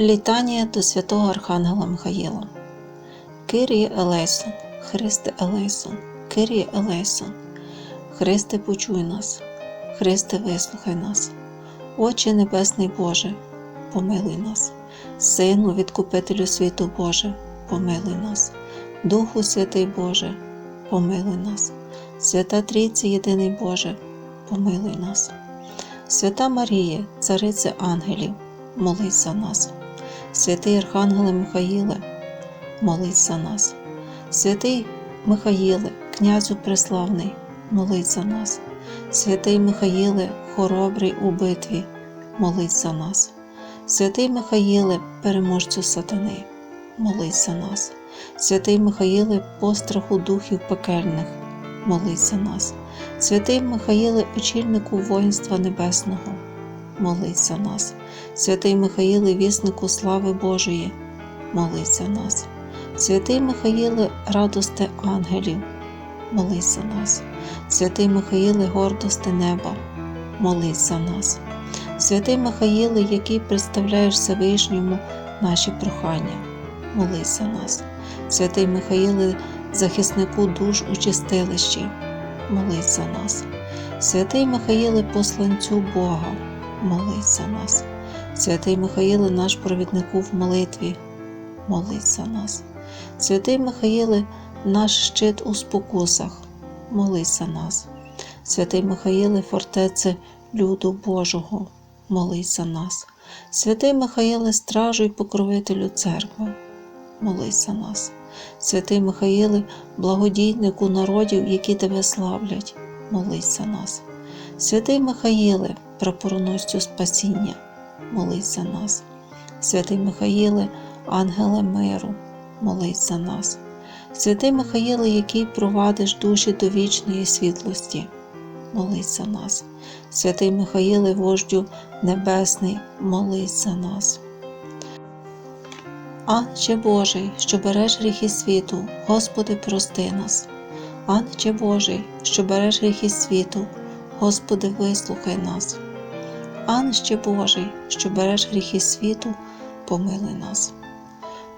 Літання до святого Архангела Михаїла. Киріє Елейсон, Христе Елейсон, Киріє Елейсон, Христе, почуй нас, Христе, вислухай нас, Отче Небесний Боже, помилуй нас, Сину, Відкупителю світу Боже, помилуй нас, Духу Святий Боже, помилуй нас, Свята Трійці Єдиний Боже, помилуй нас. Свята Марія, Цариця Ангелів, молись за нас. Святий Архангеле Михаїле, молись за нас. Святий Михаїле, князю преславний, молись за нас. Святий Михаїле, хоробрий у битві, молись за нас. Святий Михаїле, переможцю сатани, молись за нас. Святий Михаїле, постраху духів пекельних, молись за нас. Святий Михаїле, очільнику воїнства небесного, молись за нас. Святий Михаїле, віснику слави Божої, молись за нас. Святий Михаїле, радости ангелів, молись за нас. Святий Михаїле, гордости неба, молись за нас. Святий Михаїле, який представляєш Всевишньому наші прохання, молись за нас. Святий Михаїле, захиснику душ у чистилищі, молись за нас. Святий Михаїле, посланцю Бога, молись за нас. Святий Михаїле, наш провіднику в молитві, молись за нас. Святий Михаїле, наш щит у спокусах, молись за нас. Святий Михаїле, фортеце люду Божого, молись за нас. Святий Михаїле, стражу й покровителю церкви, молись за нас. Святий Михаїле, благодійнику народів, які тебе славлять, молись за нас. Святий Михаїле, прапороносцю спасіння, молись за нас. Святий Михаїле, ангеле миру, молись за нас. Святий Михаїле, який провадиш душі до вічної світлості, молись за нас. Святий Михаїле, вождю небесний, молись за нас. Анче Божий, що береш гріхи світу, Господи, прости нас. Анче Божий, що береш гріхи світу, Господи, вислухай нас. Анче Божий, що береш гріхи світу, помилуй нас.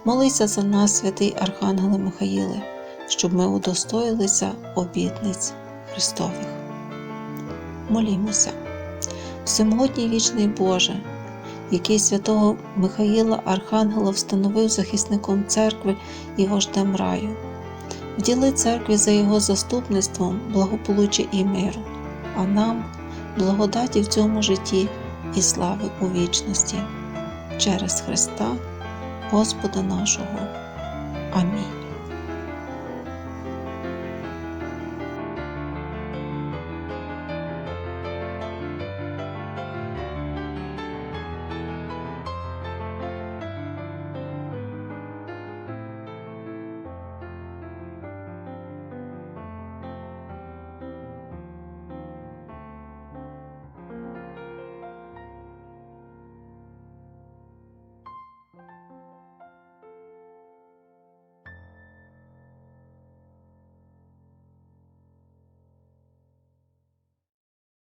Молися за нас, святий Архангеле Михаїле, щоб ми удостоїлися обітниць Христових. Молімося, всемогутній вічний Боже, який святого Михаїла Архангела встановив захисником церкви і вождем раю. Вділи церкві за його заступництвом благополуччя і миру, а нам благодаті в цьому житті і слави у вічності через Христа, Господа нашого. Амінь.